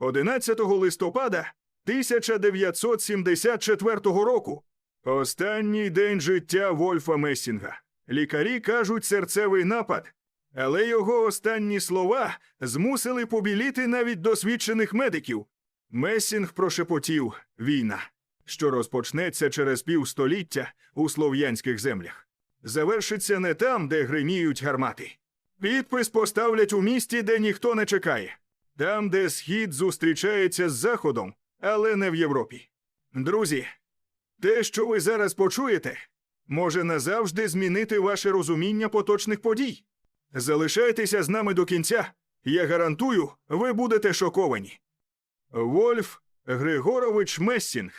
11 листопада 1974 року. Останній день життя Вольфа Месінга. Лікарі кажуть серцевий напад, але його останні слова змусили побіліти навіть досвідчених медиків. Месінг прошепотів війна, що розпочнеться через півстоліття у слов'янських землях. Завершиться не там, де гриміють гармати. Підпис поставлять у місті, де ніхто не чекає, там, де схід зустрічається з заходом, але не в Європі. Друзі, те, що ви зараз почуєте, може назавжди змінити ваше розуміння поточних подій. Залишайтеся з нами до кінця. Я гарантую, ви будете шоковані. Вольф Григорович Мессінг.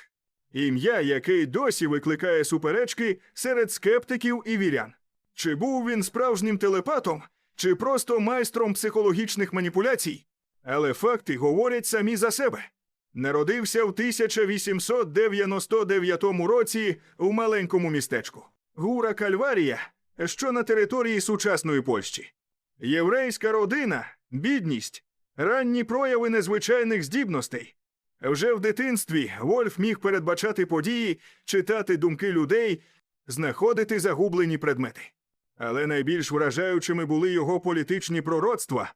Ім'я, яке досі викликає суперечки серед скептиків і вірян. Чи був він справжнім телепатом, чи просто майстром психологічних маніпуляцій? Але факти говорять самі за себе. Народився в 1899 році у маленькому містечку Гура Кальварія, що на території сучасної Польщі. Єврейська родина, бідність, ранні прояви незвичайних здібностей. Вже в дитинстві Вольф міг передбачати події, читати думки людей, знаходити загублені предмети. Але найбільш вражаючими були його політичні пророцтва.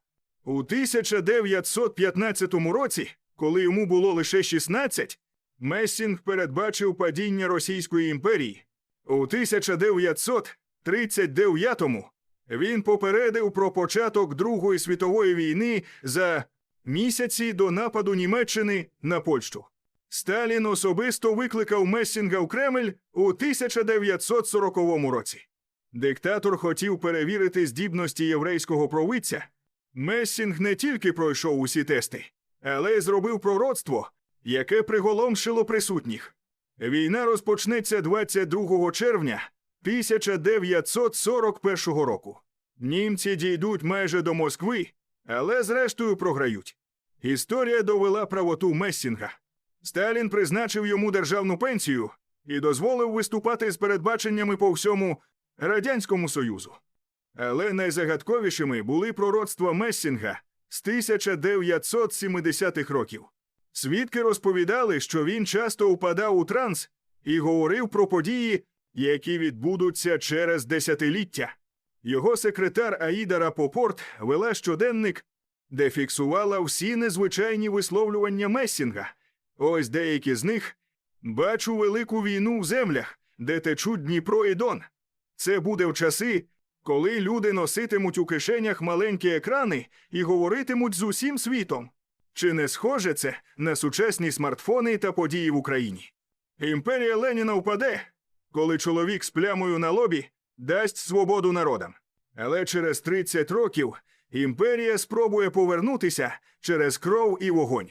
У 1915 році, коли йому було лише 16, Месінг передбачив падіння Російської імперії. У 1939-му він попередив про початок Другої світової війни за місяці до нападу Німеччини на Польщу. Сталін особисто викликав Месінга в Кремль у 1940 році. Диктатор хотів перевірити здібності єврейського провидця. Месінг не тільки пройшов усі тести, але й зробив пророцтво, яке приголомшило присутніх. Війна розпочнеться 22 червня 1941 року. Німці дійдуть майже до Москви, але зрештою програють. Історія довела правоту Мессінга. Сталін призначив йому державну пенсію і дозволив виступати з передбаченнями по всьому Радянському Союзу. Але найзагадковішими були пророцтва Мессінга з 1970-х років. Свідки розповідали, що він часто упадав у транс і говорив про події, які відбудуться через десятиліття. Його секретар Аїда Рапопорт вела щоденник, де фіксувала всі незвичайні висловлювання Мессінга. Ось деякі з них бачу велику війну в землях, де течуть Дніпро і Дон. Це буде в часи, коли люди носитимуть у кишенях маленькі екрани і говоритимуть з усім світом. Чи не схоже це на сучасні смартфони та події в Україні? Імперія Леніна впаде, коли чоловік з плямою на лобі дасть свободу народам. Але через 30 років імперія спробує повернутися через кров і вогонь.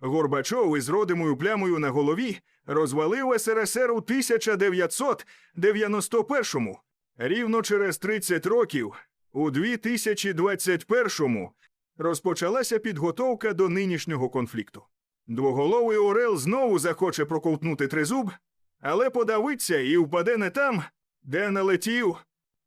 Горбачов із родимою плямою на голові розвалив СРСР у 1991-му. Рівно через 30 років, у 2021-му, розпочалася підготовка до нинішнього конфлікту. Двоголовий Орел знову захоче проковтнути тризуб, але подавиться і впаде не там, де налетів.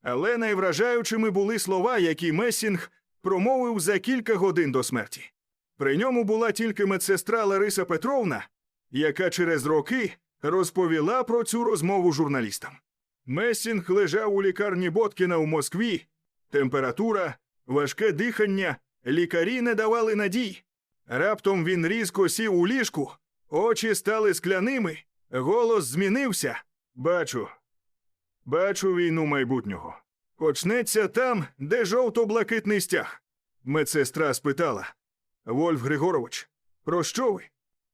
Але найвражаючими були слова, які Месінг промовив за кілька годин до смерті. При ньому була тільки медсестра Лариса Петровна, яка через роки розповіла про цю розмову журналістам. Месінг лежав у лікарні Боткіна у Москві. Температура, важке дихання, лікарі не давали надій. Раптом він різко сів у ліжку, очі стали скляними, голос змінився. Бачу, бачу війну майбутнього. Почнеться там, де жовто-блакитний стяг. Медсестра спитала Вольф Григорович, про що ви?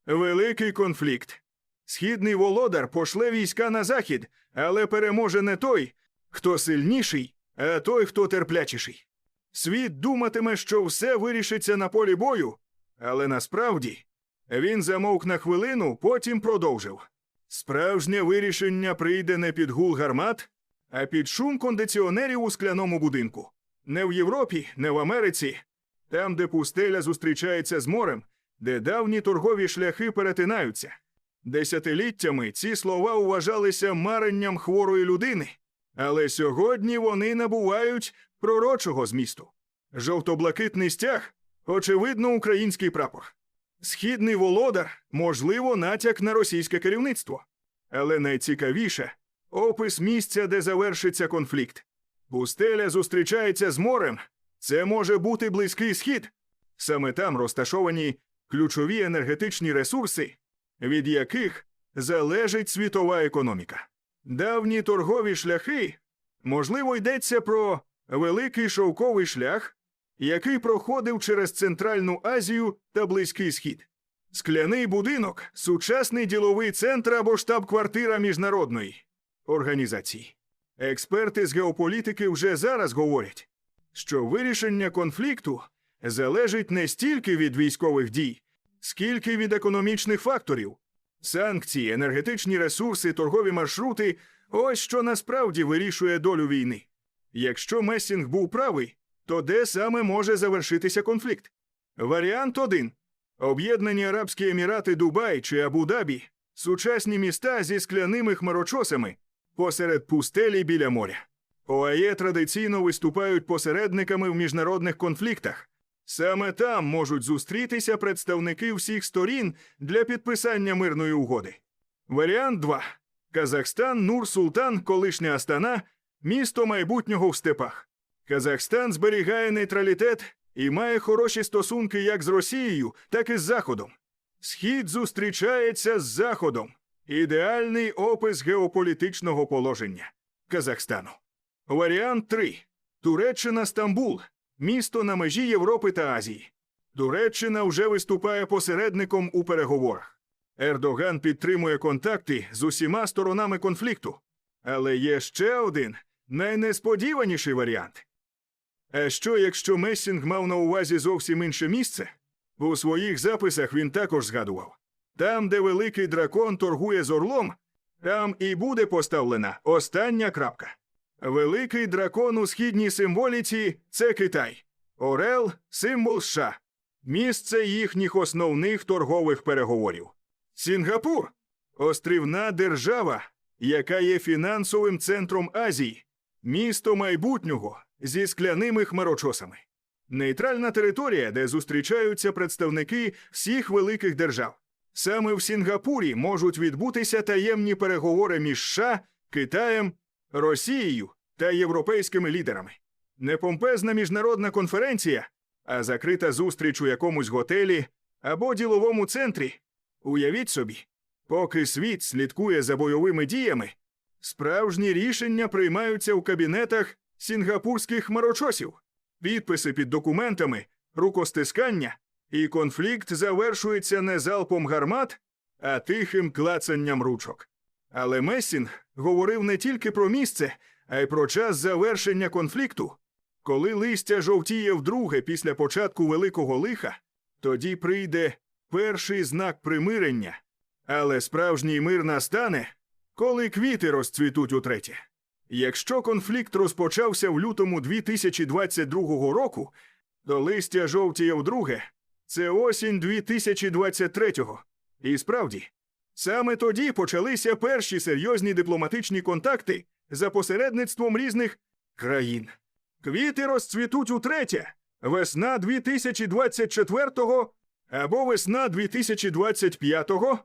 Великий конфлікт. Східний володар пошле війська на захід, але переможе не той, хто сильніший, а той, хто терплячіший. Світ думатиме, що все вирішиться на полі бою, але насправді він замовк на хвилину, потім продовжив. Справжнє вирішення прийде не під гул гармат, а під шум кондиціонерів у скляному будинку. Не в Європі, не в Америці, там, де пустеля зустрічається з морем, де давні торгові шляхи перетинаються. Десятиліттями ці слова вважалися маренням хворої людини, але сьогодні вони набувають пророчого змісту. Жовто-блакитний стяг, очевидно, український прапор. Східний володар, можливо, натяк на російське керівництво. Але найцікавіше опис місця, де завершиться конфлікт. Пустеля зустрічається з морем. Це може бути близький схід. Саме там розташовані ключові енергетичні ресурси, від яких залежить світова економіка. Давні торгові шляхи, можливо, йдеться про великий шовковий шлях, який проходив через Центральну Азію та Близький Схід. Скляний будинок сучасний діловий центр або штаб-квартира міжнародної організації. Експерти з геополітики вже зараз говорять, що вирішення конфлікту залежить не стільки від військових дій, скільки від економічних факторів. Санкції, енергетичні ресурси, торгові маршрути ось що насправді вирішує долю війни. Якщо Месінг був правий, то де саме може завершитися конфлікт? Варіант 1. Об'єднані Арабські Емірати Дубай чи Абу-Дабі – сучасні міста зі скляними хмарочосами посеред пустелі біля моря. ОАЄ традиційно виступають посередниками в міжнародних конфліктах. Саме там можуть зустрітися представники всіх сторін для підписання мирної угоди. Варіант 2. Казахстан, Нур-Султан, колишня Астана, місто майбутнього в степах. Казахстан зберігає нейтралітет і має хороші стосунки як з Росією, так і з Заходом. Схід зустрічається з Заходом. Ідеальний опис геополітичного положення Казахстану. Варіант 3. Туреччина Стамбул, місто на межі Європи та Азії. Туреччина вже виступає посередником у переговорах. Ердоган підтримує контакти з усіма сторонами конфлікту. Але є ще один найнесподіваніший варіант. А що, якщо Месінг мав на увазі зовсім інше місце? У своїх записах він також згадував там, де великий дракон торгує з орлом, там і буде поставлена остання крапка. Великий дракон у східній символіці це Китай, Орел символ США, місце їхніх основних торгових переговорів. Сінгапур острівна держава, яка є фінансовим центром Азії, місто майбутнього зі скляними хмарочосами. Нейтральна територія, де зустрічаються представники всіх великих держав. Саме в Сінгапурі можуть відбутися таємні переговори між США, Китаєм, Росією та європейськими лідерами. Не помпезна міжнародна конференція, а закрита зустріч у якомусь готелі або діловому центрі. Уявіть собі, поки світ слідкує за бойовими діями, справжні рішення приймаються в кабінетах сінгапурських хмарочосів, підписи під документами, рукостискання, і конфлікт завершується не залпом гармат, а тихим клацанням ручок. Але Месінг говорив не тільки про місце, а й про час завершення конфлікту. Коли листя жовтіє вдруге після початку великого лиха, тоді прийде перший знак примирення, але справжній мир настане, коли квіти розцвітуть утретє. Якщо конфлікт розпочався в лютому 2022 року, то листя жовтіє вдруге це осінь 2023-го. І справді, саме тоді почалися перші серйозні дипломатичні контакти за посередництвом різних країн. Квіти розцвітуть утретє, весна 2024-го або весна 2025-го.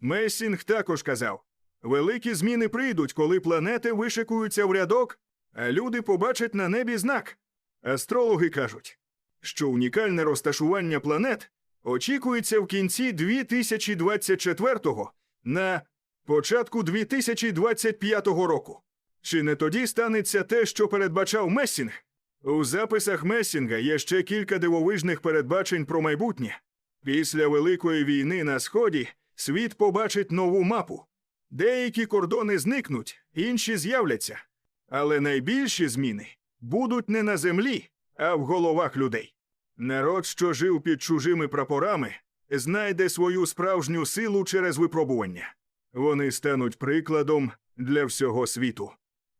Месінг також казав: великі зміни прийдуть, коли планети вишикуються в рядок, а люди побачать на небі знак. Астрологи кажуть, що унікальне розташування планет очікується в кінці 2024-го на початку 2025 року. Чи не тоді станеться те, що передбачав Месінг? У записах Месінга є ще кілька дивовижних передбачень про майбутнє. Після Великої війни на Сході світ побачить нову мапу. Деякі кордони зникнуть, інші з'являться. Але найбільші зміни будуть не на землі, а в головах людей. Народ, що жив під чужими прапорами, знайде свою справжню силу через випробування. Вони стануть прикладом для всього світу.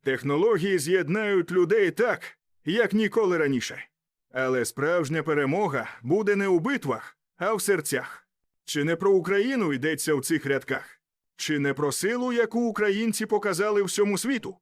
Технології з'єднають людей так, як ніколи раніше. Але справжня перемога буде не у битвах, а в серцях. Чи не про Україну йдеться в цих рядках? Чи не про силу, яку українці показали всьому світу?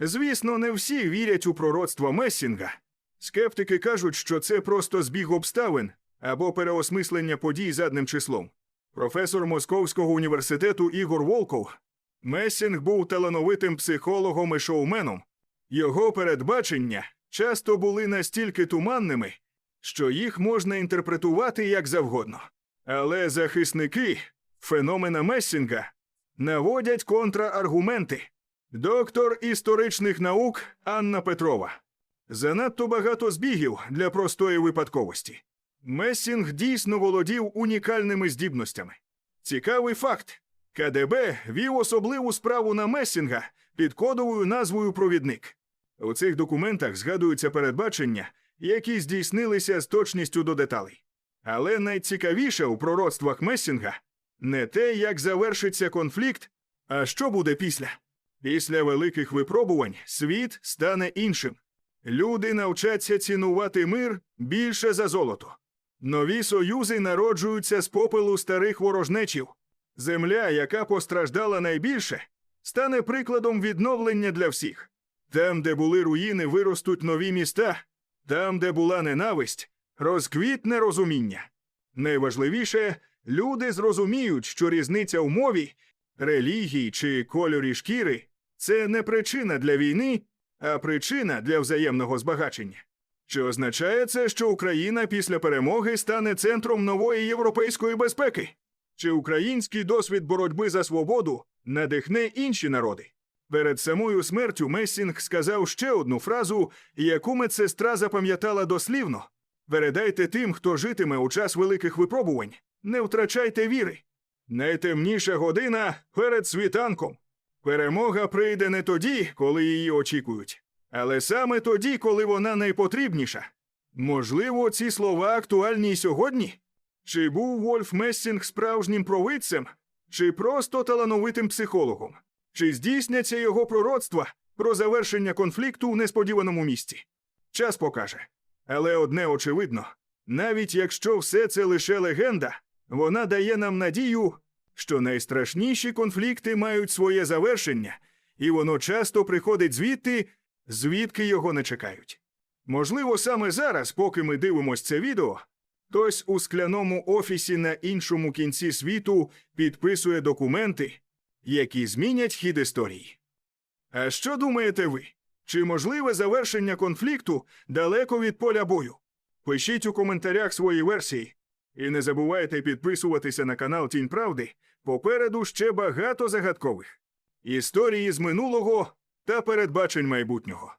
Звісно, не всі вірять у пророцтво Месінга. Скептики кажуть, що це просто збіг обставин, або переосмислення подій задним числом. Професор Московського університету Ігор Волков. Месінг був талановитим психологом і шоуменом. Його передбачення часто були настільки туманними, що їх можна інтерпретувати як завгодно. Але захисники феномена Месінга наводять контрааргументи. Доктор історичних наук Анна Петрова. Занадто багато збігів для простої випадковості. Месінг дійсно володів унікальними здібностями. Цікавий факт: КДБ вів особливу справу на Месінга під кодовою назвою Провідник. У цих документах згадуються передбачення, які здійснилися з точністю до деталей. Але найцікавіше у пророцтвах Месінга не те, як завершиться конфлікт, а що буде після. Після великих випробувань світ стане іншим. Люди навчаться цінувати мир більше за золото. Нові союзи народжуються з попелу старих ворожнечів. Земля, яка постраждала найбільше, стане прикладом відновлення для всіх. Там, де були руїни, виростуть нові міста, там, де була ненависть, розквітне розуміння. Найважливіше, люди зрозуміють, що різниця в мові, релігії чи кольорі шкіри це не причина для війни, а причина для взаємного збагачення. Чи означає це, що Україна після перемоги стане центром нової європейської безпеки? Чи український досвід боротьби за свободу надихне інші народи? Перед самою смертю Месінг сказав ще одну фразу, яку медсестра запам'ятала дослівно: передайте тим, хто житиме у час великих випробувань, не втрачайте віри. Найтемніша година перед світанком. Перемога прийде не тоді, коли її очікують, але саме тоді, коли вона найпотрібніша. Можливо, ці слова актуальні й сьогодні? Чи був Вольф Мессінг справжнім провидцем, чи просто талановитим психологом? Чи здійсняться його пророцтва про завершення конфлікту у несподіваному місці? Час покаже. Але одне очевидно: навіть якщо все це лише легенда, вона дає нам надію, що найстрашніші конфлікти мають своє завершення, і воно часто приходить звідти, звідки його не чекають. Можливо, саме зараз, поки ми дивимось це відео, хтось у скляному офісі на іншому кінці світу підписує документи, які змінять хід історії. А що думаєте ви? Чи можливе завершення конфлікту далеко від поля бою? Пишіть у коментарях свої версії. І не забувайте підписуватися на канал Тінь Правди. Попереду ще багато загадкових історії з минулого та передбачень майбутнього.